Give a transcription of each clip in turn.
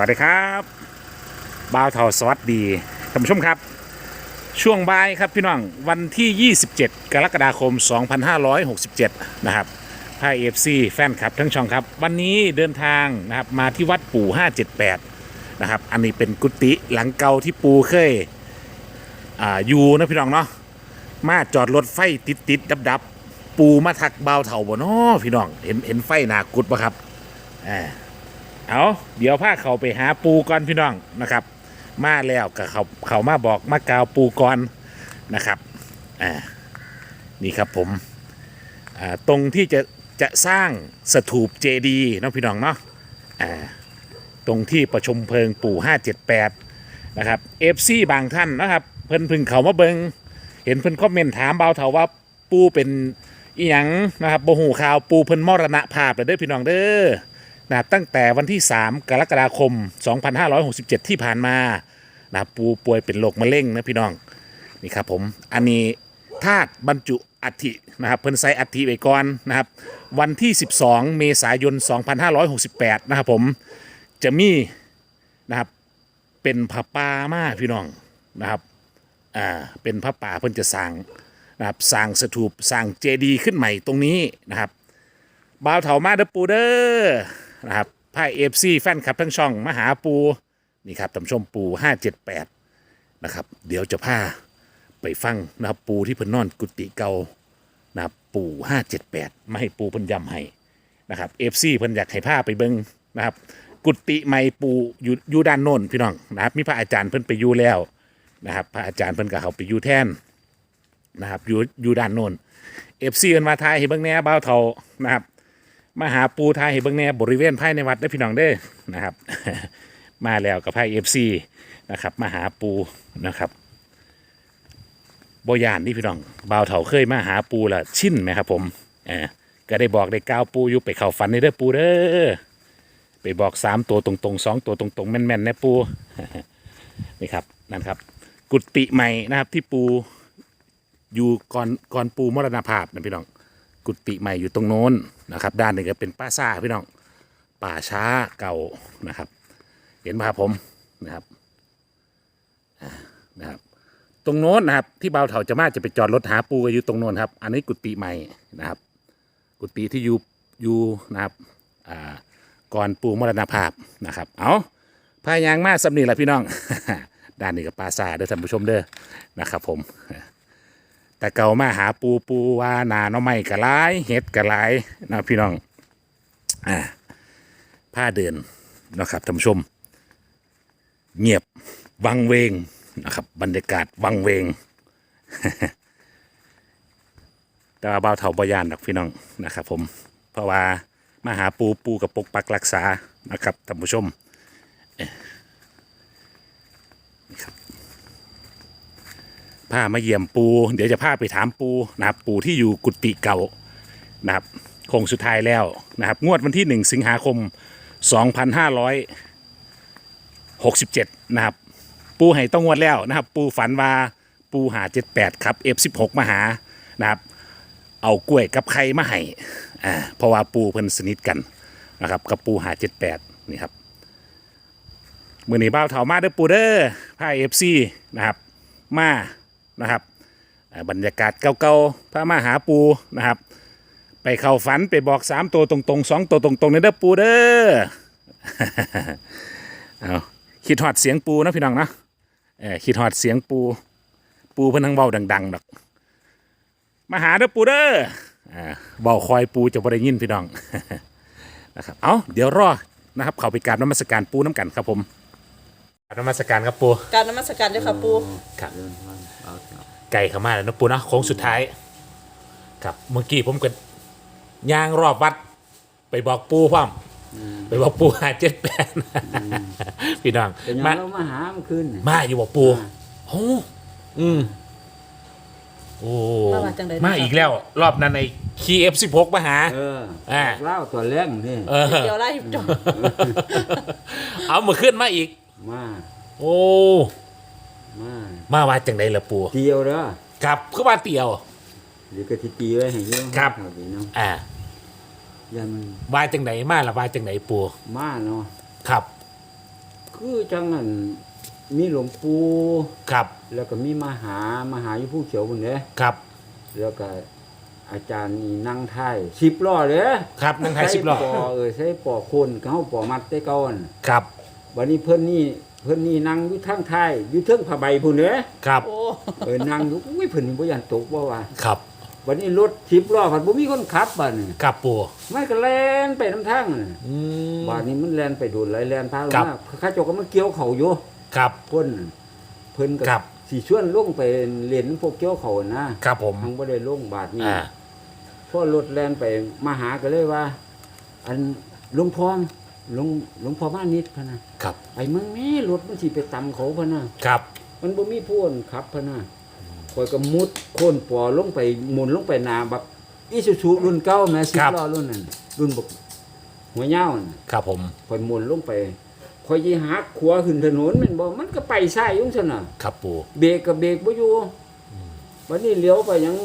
วัสดีครับบ่าวเทาสวัสดีท่านผู้ชมครับ ช่วงบ่ายครับพี่น้องวันที่ 27 กรกฎาคม 2567 นะครับพายเอฟซีแฟนคลับทั้งช่องครับ วันนี้เดินทางนะครับมาที่วัดปู่ 578 นะครับ อันนี้เป็นกุฏิหลังเก่าที่ปูเคยออยู่นะพี่น้องเนาะมาจอดรถไฟติดติดดับดับๆปูมาทักบ่าวเถาบ่เนาะพี่น้องเห็นเห็นไฟหนากุดปะครับอ่า เอาเดี๋ยวพาเขาไปหาปูก่อนพี่น้องนะครับ มาแล้วก็เขาเขามาบอกมากาวปูก่อนนะครับอ่านี่ครับผมอ่าตรงที่จะจะสร้างสถูปเจดีย์เนาะพี่น้องเนาะอ่าตรงที่ประชุมเพลิงปู่ 578 นะครับเอฟซีบางท่านนะครับ เพิ่นเพึ่งเขามาเบิงเห็นเพิ่นคอมเมนต์ถามเบาเถาว่าปูเป็นอีหยังนะครับโบหูข่าวปูเพิ่นมรณภาพเลยเด้อพี่น้องเด้อ นะตั้งแต่วันที่ 3 กรกฎาคม 2567 ที่ผ่านมานะปูป่วยเป็นโรคมะเร็งนะพี่น้องนี่ครับผมอันนี้ธาตุบรรจุอัฐินะครับเพิ่นใส่อัฐิไว้ก่อนนะครับวันที่ 12 เมษายน 2568 นะครับผมจะมีนะครับเป็นผ้าป่ามาพี่น้องนะครับอ่าเป็นผ้าป่าเพิ่นจะสร้างนะครับสร้างสถูปสร้างเจดีย์ขึ้นใหม่ตรงนี้นะครับบ่าวเถามาเด้อปูเด้อ นะครับไพ่เอฟซีแฟนคลับทั้งช่องมาหาปูนี่ครับท่านผู้ชมปู578นะครับ เดี๋ยวจะพาไปฟังนะครับปูที่เพิ่นนอนกุฏิเก่านะครับปู578ไม่ให้ปูเพิ่นย้ำให้นะครับเอฟซีเพิ่นอยากให้พาไปเบิ่งนะครับ กุฏิใหม่ปูอยู่อยู่ด้านโน้นพี่น้องนะครับ มีพระอาจารย์เพิ่นไปอยู่แล้วนะครับ พระอาจารย์เพิ่นก็เขาไปอยู่แทนนะครับอยู่อยู่ด้านโน้นเอฟซีเพิ่นมาทายให้เบิ่งแหน่บ้าวเทานะครับ มาหาปูไทยเบิ่งแน่บริเวณภายในวัดได้พี่น้องเด้อนะครับ มาแล้วกับไพ่เอฟซีนะครับมาหาปูนะครับบยานนี่พี่น้องบ่าวเถาเคยมาหาปูละชินไหมครับผมเออก็ได้บอกได้กล่าวปูอยู่ไปเข้าฝันในเด้อปูเด้อไปบอกสามตัวตรงๆสองตัวตรงๆแม่นๆนะปูนี่ครับนั่นครับ กุฏิใหม่นะครับที่ปูอยู่ก่อนก่อนปูมรณภาพนะพี่น้อง กุฏิใหม่อยู่ตรงโน้นนะครับ ด้านหนึ่งก็เป็นป้าซ่าพี่น้องป่าช้าเก่านะครับ เห็นไหมครับผมนะครับนะครับ ตรงโน้นนะครับ ที่เบาวเถาจะมาจะไปจอดรถหาปูก็อยู่ตรงโน้นครับ อันนี้กุฏิใหม่นะครับ กุฏิที่อยู่อยู่นะครับอ่าก่อนปูมรณภาพนะครับ เอาพายางมาสำนีแหละพี่น้อง ด้านนี้ก็ปลาซาเด้อท่านผู้ชมเด้อนะครับผม แต่เก่ามาหาปูปูว่านาหน้อไม่กะไรเห็ดกะไรนะพี่น้องอ่าผ้าเดินนะครับท่านผู้ชม เงียบวังเวงนะครับ บรรยากาศวังเวง แต่ว่าเบาเถาบยานดอกพี่น้องนะครับ ผม เพราะว่ามาหาปูปูกับปกปักรักษานะครับท่านผู้ชมเอ๊ะนี่ครับ พามาเยี่ยมปู เดี๋ยวจะพาไปถามปูนะครับ ปูที่อยู่กุฏิเก่านะครับคงสุดท้ายแล้วนะครับ งวดวันที่ 1 สิงหาคม 2567 นะครับ ปูให้ต้องงวดแล้วนะครับ ปูฝันว่าปูหา 78 ครับ F16 มาหานะครับ เอากล้วยกับไข่มาให้อ่าเพราะว่าปูเพิ่นสนิทกันนะครับกับปูหา 78 นี่ครับมือนี้บ้าเถามาเด้อปูเด้อพาเอฟซีนะครับ มา นะครับบรรยากาศเก่าๆพามาหาปูนะครับ ไปเข้าฝันไปบอกสามตัวตรงๆสองตัวตรงๆในเด้อปูเด้อเอาคิดฮอดเสียงปูนะพี่น้องนะเออคิดฮอดเสียงปู ปูเพิ่นทั้งเบาดังๆดอกมาหาเด้อปูเด้อเบาคอยปูจะบ่ได้ยินพี่น้องนะครับเอาเดี๋ยวรอนะครับ เข้าไปกราบนมัสการปูน้ำกันครับผม นมัสการครับปู การนมัสการเจ้าค่ะปู ครับเดินมันเอาเถอะไก่เข้ามาแล้วนะปูนะโค้งสุดท้าย ครับเมื่อกี้ผมก็ย่างรอบวัด ไปบอกปูพ่อมไปบอกปูหาเจ็ดแปดพี่น้องเป็นยังมาเรามาหาเมื่อคืนน่ะ มาอยู่บอกปูโอ้อืมโอ้มาว่าจังใด มาอีกแล้ว รอบนั้นในคีเอฟสิบหกมาหา เอออ่า เล่าตัวแรงนี่เออ เดี๋ยวไล่จบเอามาขึ้นมาอีก มาโอ้มามาว่าจังไดล่ะปูเตียวเด้อครับคือว่าเตียวหรือก็สิตีไว้ให้เยอะครับเอาดีเนาะอ่าอยันมันว่าจังไดมาละว่าจังไดปูมาเนาะครับ คือจังนั้นมีหลวงปู่ครับ แล้วก็มีมหามหาอยู่ผู้เขียวพุ่นเด้ครับ แล้วก็อาจารย์นี่นั่งท้าย10ล้อเด้ครับนั่งท้ายสิบล้อใส่ปอเออใส่ปอโคนเขาปอมัดแต่เก่าอั่นครับ วันนี้เพิ่นนี่เพิ่นนี่นั่งอยู่ทางท้ายอยู่เทิงผ้าใบพุ่นเด้ครับโอ้เออนั่งอยู่อุ้ยเพิ่นนี่บ่ยันตกบ่ว่าครับวันนี้รถ10ล้อพัดบ่มีคนขับบัดนี้ครับปูมันก็แล่นไปนํทางนั่นอืม บาดนี้มันแล่นไปโดนไหลแล่นพาลงครับ มาข้าเจ้าก็มาเกี่ยวเขาอยู่ครับเพิ่นน่ะเพิ่นก็ครับ สิชวนลงไปเล่นพวกเกี่ยวเขานะครับผมทางบ่ได้ลงบาดนี้ อ่าพอรถแล่นไปมาหาก็เลยว่า อันหลวงพ่อ หลวงหลวงพ่อบ้านนิดพะนะครับ ไอ้มึงนี่รถมันสิไปตำเขาพะนะครับ มันบ่มีผู้คนขับพะนะข่อยก็มุดโค่นปอลงไปหมุนลงไปหน้าบักอีซูซูรุ่นเก่าแม่สิบล้อรุ่นนั้นรุ่นบักหัวยาวน่ะครับผมข่อยหมุนลงไปข่อยสิหักขวาขึ้นถนนแม่นบ่มันก็ไปซ้ายอยู่ซั่นน่ะ ครับปู เบรกก็เบรกบ่อยู่วันนี้เลี้ยวไปยัง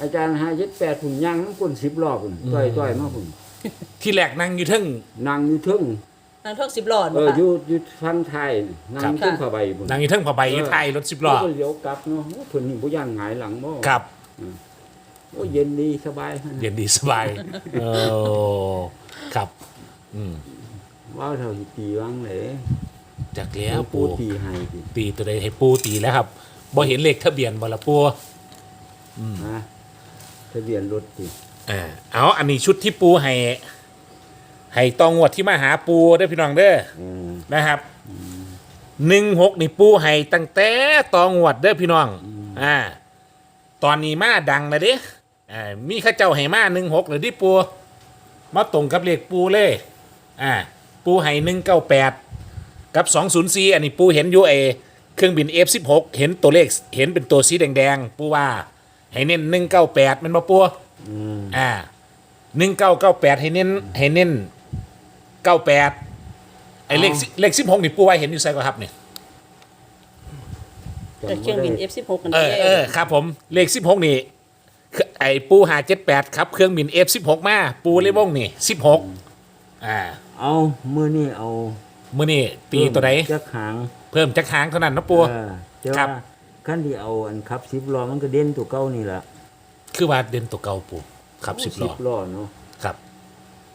อาจารย์578พุ่นย่างน้ำก้น10รอบพุ่นต้อยๆมาพุ่น ที่แรกนั่งอยู่เทึ่งนั่งอยู่เทึงนางท่องสิบหลอดเออค่ะอยู่อยู่ฟังไทยนั่งครับอยู่เทึงผ้าใบพุ่นนั่งอยู่เทึ่งผ้าใบอยู่ท้ายรถสิบล้อแล้วก็เลี้ยวกลับเนาะโอ้เพิ่นนี่บ่ย่างหงายหลังบ่ครับ โอ้เย็นดีสบายเย็นดีสบายเออครับ อืมว้าวเท่าสิตีวังเลยจากแล้วปูปูตีให้ดิตีตัวใดให้ปูตีแล้วครับบ่เห็นเลขทะเบียนบ่ละปูนะทะเบียนรถติ อ่าเอาอันนี้ชุดที่ปูให้ให้ตองวดที่มาหาปูเด้อพี่น้องเด้ออืมนะครับหนึ่งหกนี่ปูให้ตั้งแต่ตองวดเด้อพี่น้องอ่าตอนนี้มาดังนะเด้อ่ามีข้าเจ้าให้มาหนึ่งหกเลยที่ปูมาตรงกับเลขปูเลยอ่าปูให้หนึ่งเก้าแปดกับสองศูนย์สี่อันนี้ปูเห็นอยู่เอเครื่องบิน F16 เห็นตัวเลขเห็นเป็นตัวสีแดงๆปูว่าให้เน้นหนึ่งเก้าแปดมันมาปูอืม อ่าหนึ่งเก้าเก้าแปดให้เน้นให้เน้นเก้าแปดไอ้เลขสิเลขสิบหกนี่ปูไว้เห็นอยู่ไซก็ครับเนี่ยแต่เครื่องบิน F16 กันเออเออครับผมเลขสิบหกนี่คือไอ้ปูหาเจ็ดแปดครับเครื่องบิน F16 มาปูเลยวงนี่สิบหกอ่าเอามื้อนี้เอามื่อนี่ตีตัวไหนจักหางเพิ่มจักหางเท่านั้นนะปูเออแต่ครัว่าบคันที่เอาอันขับ10ล้อมันก็เด่นตัวเก่านี่ล่ะ คือว่าเด่นตัวเก่าปูครับสิบล้อล้อเนาะครับ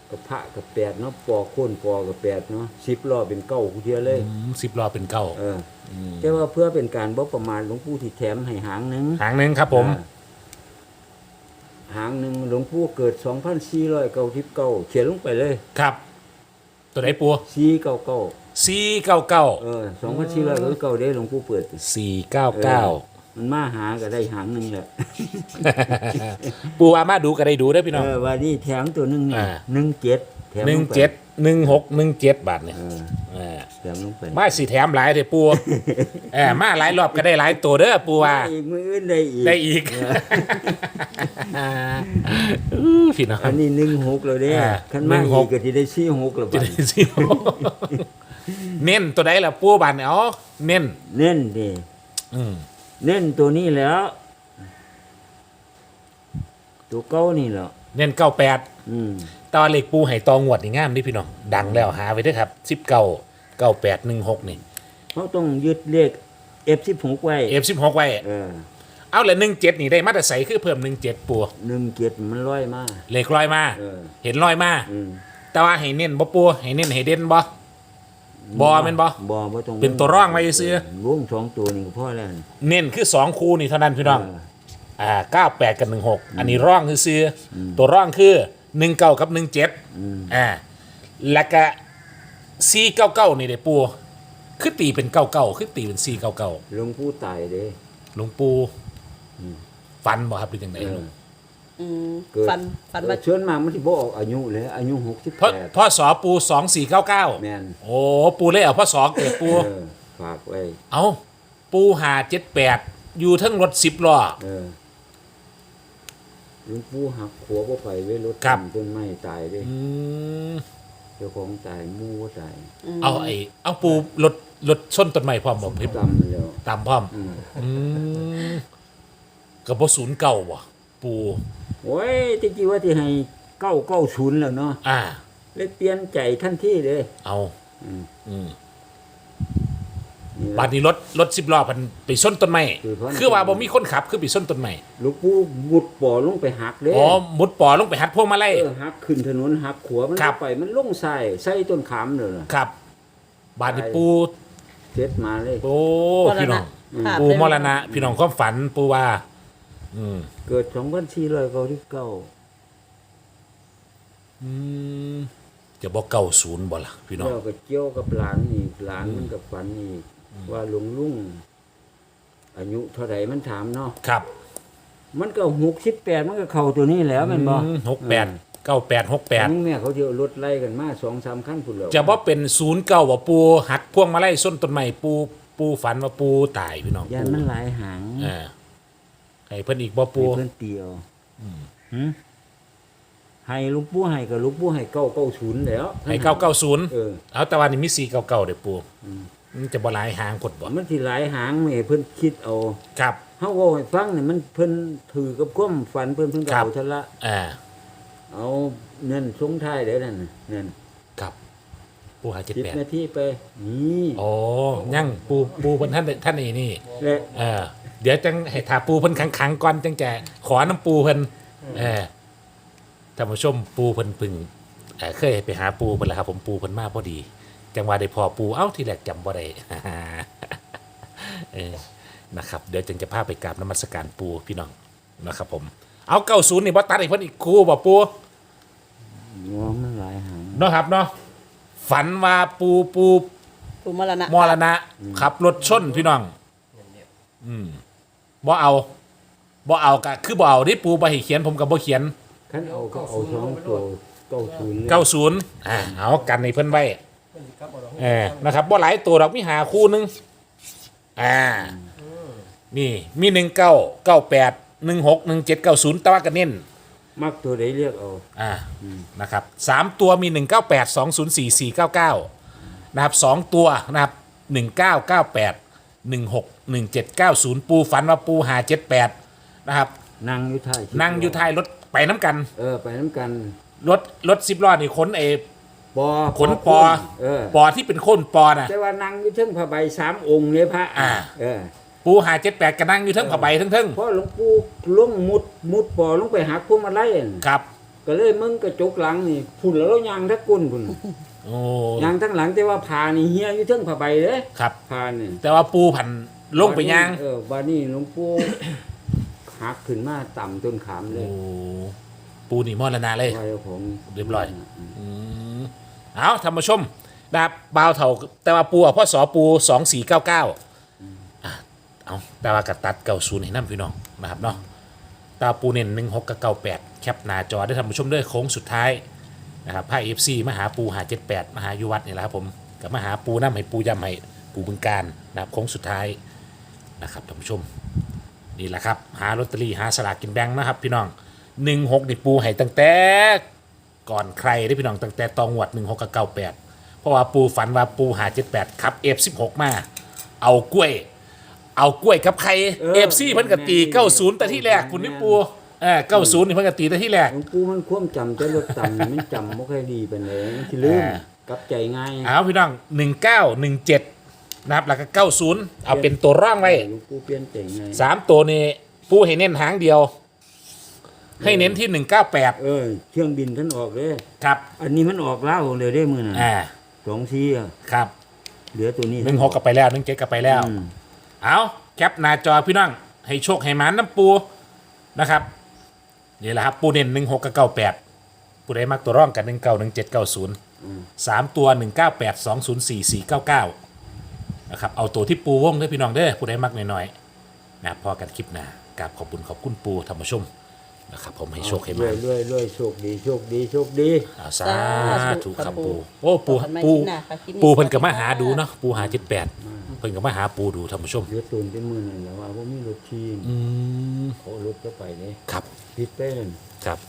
กับพระกับแปดเนาะปอโคนปอกับแปดเนาะ10ล้อเป็นเก้าคู่เทียเลยสิบล้อเป็นเก้าเอออแต่ว่าเพื่อเป็นการบ่ประมาทหลวงปู่ที่แถมให้หางหนึงหางหนึ่งครับผมอ่าหางหนึ่งหลวงปู่เกิด2,499เขียนลงไปเลย ครับ ตัวไหนปู499สี่เก้าเก้าเออ2,499เด้หลวงปู่เปิดสี่เก้าเก้า มันมาหาก็ได้หางหนึงแหละ ปูอามาดูก็ได้ดูได้อพี่น้อง เออว่านี่แถมตัวหนึงนี่อ่า17แถมหนึ่งลไปเจ็ดหนึ่งหกหนึ่งเจ็ดบาทเนี่ยเออเออแถมลงไปมาสีแถมหลายเถอะปูเออมาหลายรอบก็ได้หลายตัวเด้อปูว่าอีกมืออื่นได้อีกได้อีกอู้พี่น้อง อันนี้16แล้วเด้อ่าคันมาอี16กก็สิได้46แล้วจะบัดได้สิเน้นตัวใดล่ะปูบานเนี่ยอ๋อเน้นเน้นดิอืม เน้นตัวนี้แล้ว ตัวเก่านี่แหละเน้นเก้าแปดอืมตอนเหล็กปูไห่ตองงวดนี่งามดิพี่น้องดังแล้วหาไว้เด้วยครับสิบเก้าเก้าแปดหนึ่งหกนี่เขาต้องยึดเลข F16 ไว้เอฟสิบหกไว้ เออเอาเลยหนึ่งเจ็ดนี่ได้มาตรใสคือเพิ่มหนึ่งเจ็ดปูหนึ่งเกียรติมันร้อยมาเหล็กลอยมา เออ เห็นลอยมา อืม แต่ว่าให้เน้นบ่ปูให้เน้นให้เด่นบ่ บ่แม่นบ่บ่บ่ต้องเป็นตัวร่องไว้ซื้อวงสองตัวนี่ก็พอแล้วนี่เน้นคือสองคู่นี่เท่านั้นพี่น้องเอออ่าเก้าแปดกับหนึ่งหกอันนี้ร่องคือซื้ออตัวร่องคือหนึ่งเก้ากับหนึ่งเจ็ดอืมอ่าแล้วก็สี่เก้าเก้านี่เด้ปูคือตีเป็นเก้าเก้าคือตีเป็นสี่เก้าเก้าหลวงปู่ตายเด้ หลวงปู่ฟันบ่ครับหรือยังไงเอหลอวง อืมเกิด ฟันฟันว่า เชิญมามันสิบ่ออกอายุเลยอายุเพราะ68พ่อสอปูสองสี่เก้าเก้าแม่นโอ้ปูเลยเอาพ่อสอเกิดปู เออฝากไว้เอาปูหาเจ็ดแปดอยู่ทั้งรถสิบล้อ เออหลวงปู่หักขัวบ่ไปไว้รถครับ ต้นไม้ตายเด้อืมเจ้าของตายหมู่บ่ตายเอาไอ้เอาปูรถรถชนต้นไม้พร้อมบ่พี่ตำแล้วตามพร้อมอืมอืมกับบ่ศูนย์เก่าบ่ ปูโอ้ยที่จริงว่าที่ให้เก้าเก้าศูนย์แล้วเนาะอ่า เลยเปลี่ยนใจทันทีเลยเอาอืมอืมนี่ล่ะบาดนี้รถรถสิบล้อมันไปส้นต้นไม้คือเพราะคือว่าบ่มีคนขับคือไปส้นต้นไม้หลูกปู่มุดป่อลงไปหักเด้อ๋อมุดปอลงไปหัดพวงมาลัย เออหักขึ้นถนนหักขวามันครับ ไปมันลงใส่ใส่ต้นขามเลยล่ะครับบาดนี้ไปปูเจ็ดมาเลย โอ้มรณะพี่น้องภาพปูเลยมรณะพี่น้องความฝันปูว่า อืมเกิดสองพันสี่ร้อยเก้าสิบเก้าอืมจะบอกเก้าศูนย์บ่ล่ะพี่น้อง แล้วก็เกี่ยวกับหลานอีกหลานมันกับฝันอีกว่าหลวงลุงอายุเท่าไหร่มันถามเนาะครับมันก็หกสิบแปดมันก็เข้าตัวนี้แล้วแมันบ่อืมหกแปดเก้าแปดหกแปดมึงแม่เขาเดียวรถไล่กันมาสองสามขั้นพุ่นแล้วจะบ่เป็นศูนย์เก้าว่าปูหักพวงมาลัยส้นต้นไม้ปูปูฝันว่าปูตายพี่น้องยันปูมันหลายหาง อ่า ให้เพิ่นอีกบ่ปูให้เพื่อนเตียวหืมให้ลูกปู่ให้กับลูกปู่ให้เก้าเก้าศูนย์แล้วให้เก้าเก้าศูนย์เออ เอาแต่วันนี้มีสี่เก้าเก้าเด้อปูมันจะบ่หลายหางกดบ่มันที่หลายหางแม่เพิ่นคิดเอาครับเฮาเว้าให้ฟังนี่มันเพิ่นถือกับความฝันเพิ่นเพิ่นก็ครับเอาทะละ อ่าเอาเงินสงท้ายเด้อนั่นน่ะเงินครับปูหาเจ็ดสิบแปดนาทีไปนี่โอ้ยังปูปูเพิ่นท่านท่านนี่นี่และเออ เดี๋ยวจังให้ถาปูเพิ่นขังๆก่อนจังจะขอน้ำปูเพิ่นเออท่านผู้ชมปูเพิ่นพึ่งเอ่อเคยไปหาปูเพิ่นแหละครับผมปูเพิ่นมาพอดี จังหวะได้พอปูเอ้าทีแรกจำบ่ได้ เออนะครับเดี๋ยวจึงจะพาไปกราบนมัสการปูพี่น้องนะครับผมเอาเก้าศูนย์นี่บ่ตัดอีกเพิ่นอีกครูบ่ปูหัวมันหลายหางเนาะครับเนาะฝันว่าปูปูปูมรณะมรณะขับรถชนพี่น้อง อืม บ่เอาบ่เอาก็คือบ่เอาที่ปูบ่ให้เขียนผมก็บ่เขียนคันเอาก็เอาสองตัวเก้าศูนย์เลย90อ่าเอากันในเพิ่นไว้เออนะครับบ่หลายตัวดอกมีหาคู่หนึงอ่านี่มี19 98 16 17 90แต่ว่าก็เน้นมักตัวใดเรียกเอาอ่านะครับสามตัวมี198 204 499นะครับสองตัวนะครับ1998 16 1790 ปูฝันว่าปูหา78นะครับนั่งอยู่ท้ายนั่งอยู่ท้ายรถไปน้ำกันเออไปน้ำกันรถรถสิบล้อนี่ขนเอปอขนปอเออปอที่เป็นโคนปอนะแต่ว่านั่งอยู่เทั้งผ้าใบสามองค์เนี่ยพระอ่าเออปูหาเจ็ดแปดก็นั่งอยู่เทั้งผ้าใบทั้งทั้งเพราะหลวงปู่ลงมุดมุดปอลงไปหักพวงมาลัยนั่นครับ ก็เลยมึงกระจกหลังนี่พุ่นแล้วเรายางทักกุนพุ่น โอ้ยางทั้งหลังแต่ว่าผ่านี่เฮียอยู่เทั้งผ้าใบเด้ครับ ผ่านี่แต่ว่าปูผันลงไปย่างเออบานี่หลวงปู่หักขึ้นมาต่ำต้นขามเลโอ้ยปูนี่มอรณะเลยไว้ของเรียบร้อยอืมเอาท่านผู้ชมนะครับบาวเถาแต่ว่าปูอะพ่อสอปูสองสี่เก้าเก้าเอาแต่ว่ากระตัดเก้าศูนย์ให้น้ำพี่น้องนะครับเนาะตาปูเน้นหนึ่งหกกับเก้าแปดแคปหน้าจอได้ท่านผู้ชมด้วยโค้งสุดท้าย นะครับผ้าเอฟซีมาหาปูหาเจ็ดแปดมาหายุวัดนี่แหละครับผมกับมาหาปูน้ำให้ปูยำให้ปูบึงการนะครับโค้งสุดท้ายนะครับท่านผู้ชมนี่แหละครับ หาลอตเตอรี่หาสลากกินแบ่งนะครับ พี่น้องหนึ่งหกนี่ปูให้ตั้งแต่ก่อนใครได้พี่น้องตั้งแต่ตองหวดหนึ่งหกกับเก้าแปดเพราะว่าปูฝันว่าปูหาเจ็ดแปดครับเอฟสิบหกมา เอากล้วย เอากล้วยกับใครเอฟซีเพิ่นกตีเก้าศูนย์แต่ที่แรกคุณนี่ปูเออเก้าศูนย์นี่เพิ่นกตีแต่ที่แรกหลวงปู่มันความจำจะลดต่ำมันจำไม่ค่อยดีเป็นเลยมันสิลืมอ่า กลับใจง่ายเอาพี่น้องหนึ่งเก้าหนึ่งเจ็ดนะครับแล้วก็เก้าศูนย์เอาเป็นตัวร่องไว้หลวงปู่เปลี่ยนใจง่ายสามตัวนี้ปูให้เน้นหางเดียว ให้เน้นที่หนึ่งเก้าแปดเออเครื่องบินท่านออกเลยครับอันนี้มันออกเล่าเลยได้มือน่ะอ่าสองทีอะครับเหลือตัวนี้หนึ่งหกกลับไปแล้วหนึ่งเจ็ดกลับไปแล้ว อืมเอาแคปหน้าจอพี่น้อง ให้โชคให้หมันน้ำปูนะครับ นี่แหละครับปูเน้นหนึ่งหกกับเก้าแปดปูได้มักตัวร่องกันหนึ่งเก้าหนึ่งเจ็ดเก้าศูนย์สามตัวหนึ่งเก้าแปดสองศูนย์สี่สี่เก้าเก้านะครับเอาตัวที่ปูว่องเด้อพี่น้องเด้อปูได้มักหน่อยๆนะครับพอกันคลิปหน้ากราบขอบคุณขอบคุณปูธรรมชม นะครับผมให้โชคให้หรมัวยนรวยรวยโชคดีโชคดีโชคดีอาสาสาธุธุคครัรับบปูปูโอ้ปูขอบคุณมากปูที่หน้าค่ะคลิปนี้ ปูเพิ่นก็มาหาดูเนาะปูหาเจ็ดแปดเพิ่นก็มาหาปูดูธรรมชมเหลือตัวเป็นมือนั่นแหล้วว่าผมมีรถทีมอืมเขารถก็ไปเลยครับผิดไปนั่นครับ